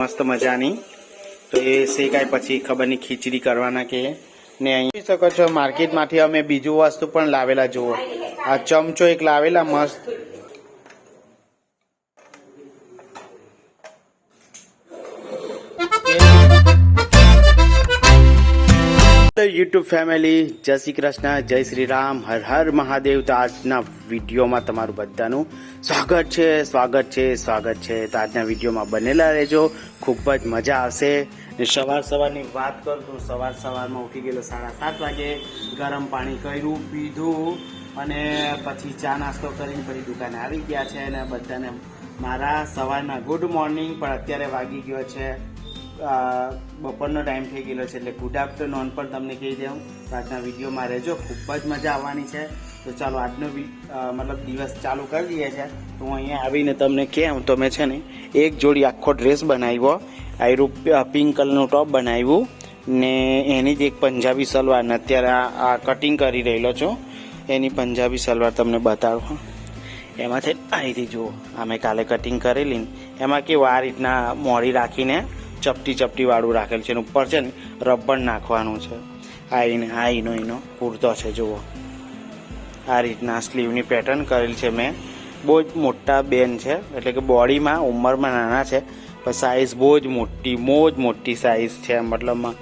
મસ્ત મજાની. તો એ શેકાય પછી ખબર નહીં ખીચડી કરવાના કે ને અહીં શકો છો, માર્કેટમાંથી અમે બીજું વસ્તુ પણ લાવેલા, જુઓ. આ ચમચો એક લાવેલા, મસ્ત. યુટ્યુબ ફેમિલી, જય શ્રી કૃષ્ણ, જય શ્રી રામ, હર હર મહાદેવ. તો આજના વિડીયોમાં તમારું બધાનું સ્વાગત છે સ્વાગત છે સ્વાગત છે. તો આજના વિડીયોમાં બનેલા રહેજો, ખૂબ જ મજા આવશે. સવાર સવારની વાત કરું તો સવાર સવારમાં ઉઠી ગયેલો સાડા સાત વાગે, ગરમ પાણી કર્યું, પીધું અને પછી ચા નાસ્તો કરીને પછી દુકાને આવી ગયા છે અને બધાને મારા સવારના ગુડ મોર્નિંગ પણ અત્યારે વાગી ગયો છે. બપોરનો ટાઈમ થઈ ગયેલો છે એટલે ગુડ આફ્ટરનૂન પણ તમને કહી દઉં. તો આજના વિડીયોમાં રહેજો, ખૂબ જ મજા આવવાની છે. તો ચાલો આજનો મતલબ દિવસ ચાલુ કરી દઈએ છે. તો હું અહીંયા આવીને તમને કેમ તો મેં છે ને એક જોડી આખો ડ્રેસ બનાવ્યો. આયરું પિંક કલરનું ટોપ બનાવ્યું ને એની જ એક પંજાબી સલવાર ને અત્યારે આ- આ કટિંગ કરી રહેલો છું. એની પંજાબી સલવાર તમને બતાવું એમાંથી, આ રીતે જુઓ. અમે કાલે કટિંગ કરેલી એમાં કેવું આ રીતના મોડી રાખીને ચપટી ચપટી વાળું રાખેલ છે અને ઉપર છે ને રબર નાખવાનું છે. આ એને આ ઈનો ઈનો કુર્તો છે, જુઓ. આ રીતના સ્લીવની પેટર્ન કરેલ છે મેં. બહુ જ મોટા બેન છે, એટલે કે બોડીમાં ઉંમરમાં નાના છે, પણ સાઈઝ બહુ જ મોટી, બહુ જ મોટી સાઇઝ છે. મતલબમાં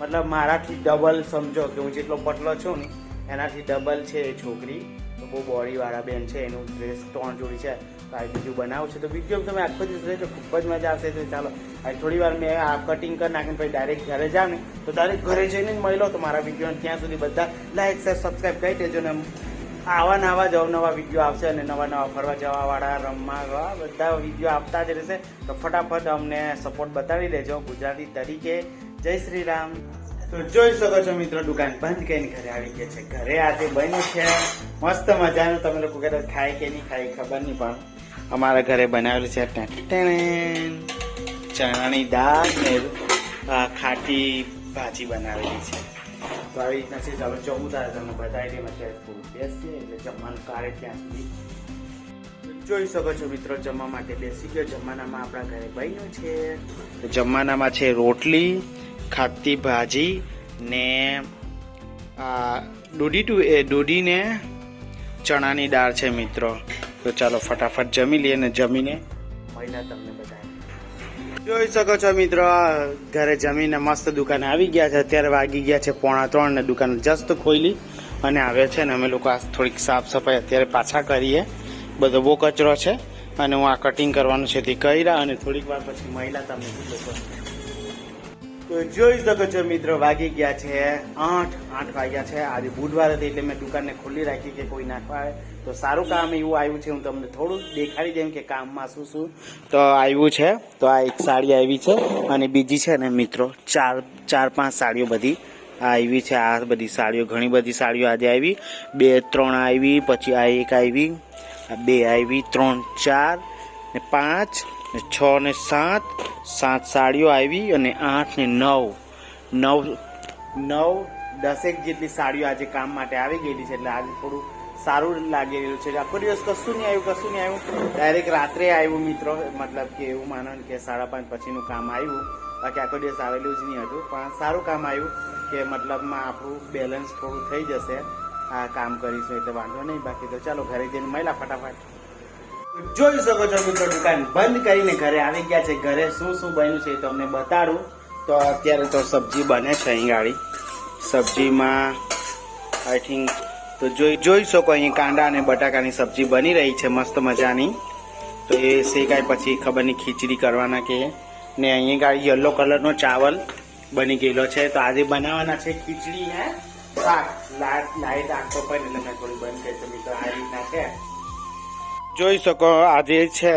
મતલબ મારાથી ડબલ સમજો કે હું જેટલો પતલો છું ને, એનાથી ડબલ છે એ છોકરી. તો બહુ બોડીવાળા બેન છે, એનું ડ્રેસ ત્રણ જોડી છે. આ બીજું બનાવું છે તો વીડિયો તમે આખો દિવસ રહેશો ખૂબ જ મજા આવશે. તો ચાલો, આ થોડી વાર મેં આ કટિંગ કરી નાખીને પછી ડાયરેક્ટ ઘરે જાવ ને, તો ડાયરેક્ટ ઘરે જઈને જ મળી લો. તો મારા વીડિયો ત્યાં સુધી બધા લાઈક શેર સબસ્ક્રાઈબ કરી દેજો ને આવા નવા જ નવા વીડિયો આવશે અને નવા નવા ફરવા જવા વાળા રમવા બધા વીડિયો આપતા જ રહેશે. તો ફટાફટ અમને સપોર્ટ બતાવી દેજો. ગુજરાતી તરીકે જય શ્રી રામ. તો જોઈ શકો છો મિત્રો, દુકાન બંધ કરીને ઘરે આવી ગયા છે. ઘરે આજે બન્યું છે. મસ્ત મજાનું. તમે લોકો કદાચ ખાય કે નહીં ખાય ખબર નહીં, પણ અમારા ઘરે બનાવેલી છે. ચણાની દાળ ને ખાટી ભાજી બનાવેલી છે. તો આવી રીતના છે. ચાલો જમવું તારે તમને બતાવી દઈએ. અત્યારે થોડું બેસીએ એટલે જમવાનું કાઢે ત્યાં સુધી. જોઈ શકો છો મિત્રો, જમવા માટે બેસી ગયો. જમવાનામાં આપણા ઘરે બન્યું છે. જમવાનામાં છે રોટલી, ખાટી ભાજી ને દૂધી ટુ, એ દૂધીને ચણાની દાળ છે મિત્રો. તો ચાલો ફટાફટ જમી લઈએ ને જમીને. મહિના તમને બધા જોઈ શકો છો મિત્રો ઘરે જમીને મસ્ત દુકાને આવી ગયા છે. અત્યારે વાગી ગયા છે પોણા ત્રણ ને દુકાન જસ્ત ખોલી અને આવે છે ને અમે લોકો આ થોડીક સાફ સફાઈ અત્યારે પાછા કરીએ. બધો બહુ કચરો છે. અને હું આ કટિંગ કરવાનું છે તે કર્યા અને થોડીક વાર પછી મહિલા તમને તો જોઈ શકો છો મિત્રો વાગી ગયા છે આઠ આઠ વાગ્યા છે. આજે બુધવાર હતી એટલે મેં દુકાનને ખુલ્લી રાખી કે કોઈ નાખવા આવે તો સારું કામ એવું આવ્યું છે, હું તમને થોડું દેખાડી દઉં કે કામમાં શું શું તો આવ્યું છે. તો આ એક સાડી આવી છે અને બીજી છે ને મિત્રો, ચાર ચાર, પાંચ સાડીઓ બધી આ આવી છે. આ બધી સાડીઓ, ઘણી બધી સાડીઓ આજે આવી. બે, ત્રણ આવી, પછી આ એક આવી, આ બે આવી, ત્રણ, ચાર ને પાંચ ને છ ને સાત સાત સાડીઓ આવી અને આઠ ને નવ. નવ નવ, દસેક જેટલી સાડીઓ આજે કામ માટે આવી ગયેલી છે, એટલે આજે થોડું સારું લાગી રહ્યું છે. આખો દિવસ કશું નહીં આવ્યું, કશું નહીં આવ્યું. ડાયરેક્ટ રાત્રે આવ્યું મિત્રો, મતલબ કે એવું માનો કે સાડા પાંચ પછીનું કામ આવ્યું. બાકી આખો દિવસ આવેલું જ નહીં હતું. પણ સારું કામ આવ્યું કે મતલબમાં આપણું બેલેન્સ થોડું થઈ જશે. આ કામ કરીશું એટલે વાંધો નહીં. બાકી તો ચાલો ઘરે જઈને મળ્યા ફટાફટ. જોઈ શકો છો મિત્રો, દુકાન બંધ કરીને ઘરે આવી ગયા છે. ઘરે શું શું બન્યું છે એ તમને બતાડું. તો અત્યારે તો સબ્જી બને છે અહીં ગાડી સબ્જીમાં આઈ થિંક તો જોઈ જોઈ શકો અહીં કાંડા અને બટાકાની સબ્જી બની રહી છે, મસ્ત મજાની. તો એ શેકાય પછી ખબર નહીં ખીચડી કરવાના કે ને અહીં ગાડી યલો કલરનો ચાવલ બની ગયેલો છે. તો આજે બનાવવાના છે ખીચડી ને શાક. લાઈટ આંખો પર એટલે મેં થોડી બંધ કરી છે મિત્રો આ રીતના છે. જોઈ શકો આજે છે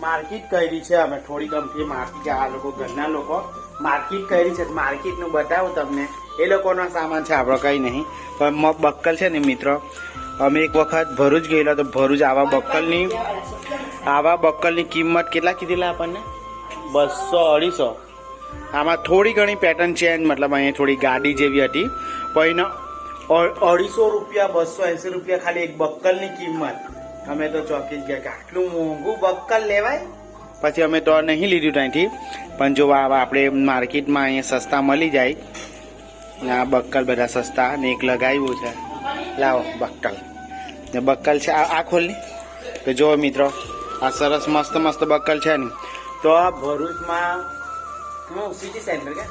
માર્કેટ કરી છે, અમે થોડી ગમતી માર્કેટ આ લોકો ઘરના લોકો માર્કેટ કરી છે. માર્કેટનું બતાવું તમને. એ લોકોનો સામાન છે આપણો કઈ નહીં. પણ બક્કલ છે ને મિત્રો અમે એક વખત ભરૂચ ગયેલા તો ભરૂચ આવા બક્કલની આવા બક્કલની કિંમત કેટલા કીધેલા આપણને? બસો અઢીસો. આમાં થોડી ઘણી પેટર્ન ચેન્જ મતલબ અહીંયા થોડી ગાડી જેવી હતી પણ અઢીસો રૂપિયા બસો એંસી રૂપિયા ખાલી એક બક્કલની કિંમત. અમે તો ચોકી જ ગયા કે આટલું મોંઘું બક્કલ લેવાય? પછી અમે તો નહીં લીધું ત્યાંથી પણ જો આપણે માર્કેટમાં અહીંયા સસ્તા મળી જાય ને આ બક્કલ બધા સસ્તા ને એક લગાવ્યું છે. લાવો બક્કલ. ને બક્કલ છે આ ખોલની તો જો મિત્રો, આ સરસ મસ્ત મસ્ત બક્કલ છે ને. તો આ ભરૂચમાં હું સિટી સેન્ટર કે?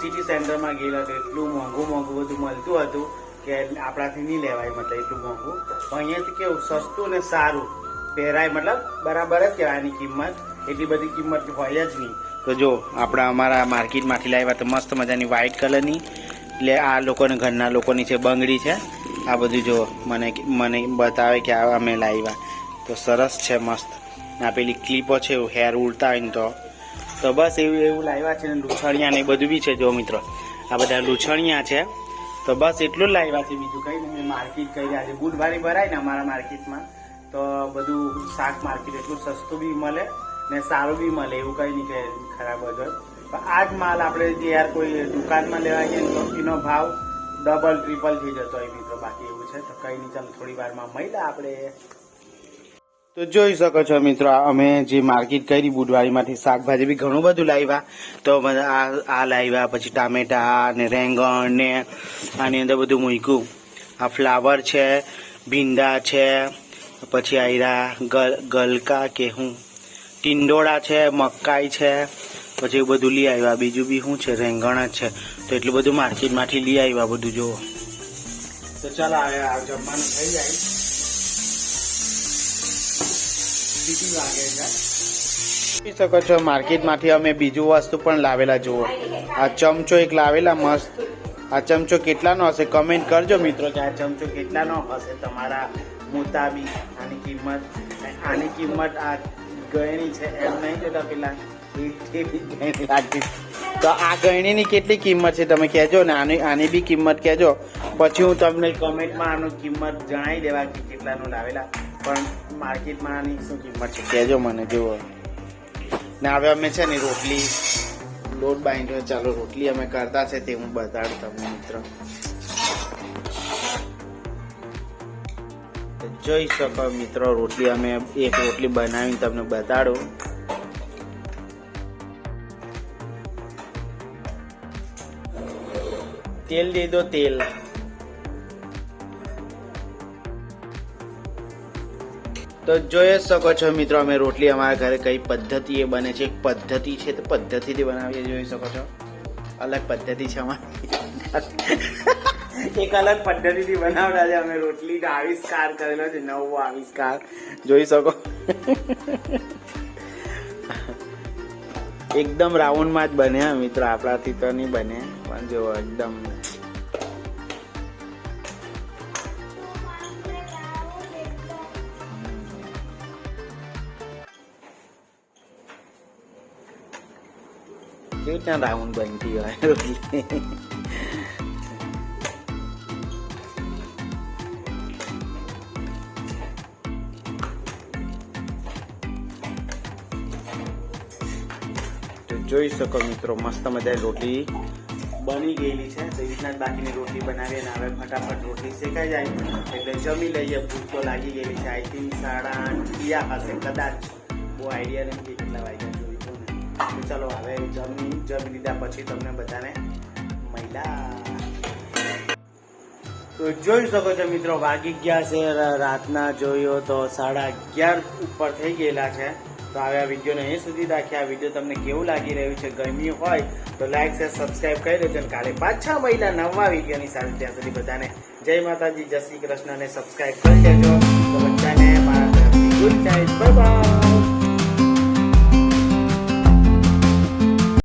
સિટી સેન્ટરમાં ગયેલા તો એટલું મોંઘું મોંઘું બધું મળતું હતું કે આપણાથી નહીં લેવાય મતલબ એટલું મોંઘું. પણ અહીંયાથી કેવું સસ્તું ને સારું. પહેરાય મતલબ બરાબર જ કહેવાય આની કિંમત. એટલી બધી કિંમત હોય જ નહીં. તો જો, આપણા અમારા માર્કેટમાંથી લાવ્યા તો મસ્ત મજાની વ્હાઇટ કલરની એટલે આ લોકોને ઘરના લોકોની છે બંગડી છે, આ બધું જો મને મને બતાવે કે આ અમે લાવ્યા. તો સરસ છે, મસ્ત. આ પેલી ક્લિપો છે હેર ઉડતા હોય ને તો. તો બસ એવું એવું લાવ્યા છે ને, લૂછણિયા ને બધું બી છે, જો મિત્રો. આ બધા લૂછણિયા છે. તો બસ એટલું જ લાવ્યા છે, બીજું કઈ નહીં. માર્કેટ કઈ છે બુધવારે ભરાય ને અમારા માર્કેટમાં. તો બધું શાક માર્કેટ એટલું સસ્તું બી મળે ને સારું બી મળે, એવું કઈ નહીં કે ખરાબ જ હોય પણ આ જ માલ આપણે જે યાર કોઈ દુકાનમાં લેવા જઈએ તો એનો ભાવ ડબલ ટ્રિપલ થઈ જતો હોય મિત્રો. બાકી એવું છે. તો કઈ નહીં, ચાલો થોડી વારમાં મળ્યા આપણે. તો જોઈ શકો છો મિત્રો, અમે જે માર્કેટ કરી બુધવારીમાંથી શાકભાજી બી ઘણું બધું લાવ્યા. તો આ લાવ્યા, પછી ટામેટા ને રેંગણ ને આની અંદર બધું મૂક્યું. આ ફ્લાવર છે, ભીંડા છે, પછી આયરા ગલ, ગલકા કે હું ટિંડોળા છે, મકાઈ છે, પછી બધું લઈ આવ્યા. બીજું બી શું છે, રેંગણ છે. તો એટલું બધું માર્કેટમાંથી લઈ આવ્યા બધું, જુઓ. તો ચાલો, આ જમવાનું થઈ જાય. શકો છો, માર્કેટમાંથી અમે બીજું વસ્તુ પણ લાવેલા, જુઓ. આ ચમચો એક લાવેલા, મસ્ત. આ ચમચો કેટલાનો હશે કમેન્ટ કરજો મિત્રો, કે આ ચમચો કેટલાનો હશે, તમારા મુતાબિક. આની કિંમત આની કિંમત આ ગયણી છે, એમ નહીં જોતા પેલા. એ લાગતી તો આ ગયણીની કેટલી કિંમત છે તમે કહેજો ને, આની આની બી કિંમત કહેજો. પછી હું તમને કમેન્ટમાં આનું કિંમત જણાવી દેવા કે કેટલાનું લાવેલા. પણ માર્કેટમાં આની શું કિંમત છે, કહેજો મને, જુઓ. ને હવે અમે છે ને રોટલી, લોટ બાંધ્યો. ચાલો, રોટલી અમે કરતા છે તે હું બતાડું તમને, મિત્રો. જોઈ શકો મિત્રો, રોટલી અમે એક રોટલી બનાવીને તમને બતાડું. તેલ દીધો તેલ. તો જોઈ શકો છો મિત્રો, અમે રોટલી અમારા ઘરે કઈ પદ્ધતિ એ બને છે, એક પદ્ધતિ છે, તો પદ્ધતિથી બનાવીએ, જોઈ શકો છો. અલગ પદ્ધતિ છે અમારી. એક અલગ પદ્ધતિથી બનાવતા છે. અમે રોટલી આવિષ્કાર કરેલો છે, નવો આવિષ્કાર. જોઈ શકો. એકદમ રાઉન્ડમાં જ બને મિત્ર મિત્રો, આપણાથી તો નહીં બને, પણ જો એકદમ. કેવી ત્યાં રાઉન્ડ બનતી હોય? રોટલી જોઈ શકો મિત્રો, મસ્ત મજાની રોટલી બની ગયેલી છે. તો રીતના બાકીની રોટલી બનાવીએ અને હવે ફટાફટ રોટલી શેકાઈ જાય. એટલે જમી લઈએ, ભૂખ તો લાગી ગયેલી છે. આઈ થિંક સાડા આઠ હશે, કદાચ. બહુ આઈડિયા નથી કેટલા વાગ્યા જોઈશું ને. તો ચાલો હવે જમી જમી લીધા પછી તમને બધાને મહિલા જોઈ શકો છો મિત્રો, વાગી ગયા છે રાતના જોયો તો સાડા અગિયાર ઉપર થઈ ગયેલા છે. તો હવે આ વિડીયોને અહીં સુધી રાખીએ આ વીડિયો તમને કેવું લાગી રહ્યું છે, ગમ્યું હોય, તો લાઈક શેર સબસ્ક્રાઈબ કરી દેજો અને કાલે પાછા મહિલા નવા વિડીયોની સાથે. ત્યાં સુધી બધાને જય માતાજી, જય શ્રી કૃષ્ણને સબસ્ક્રાઈબ કરી દેજો. તો બધાને મારા ગુડ નાઇટ બાય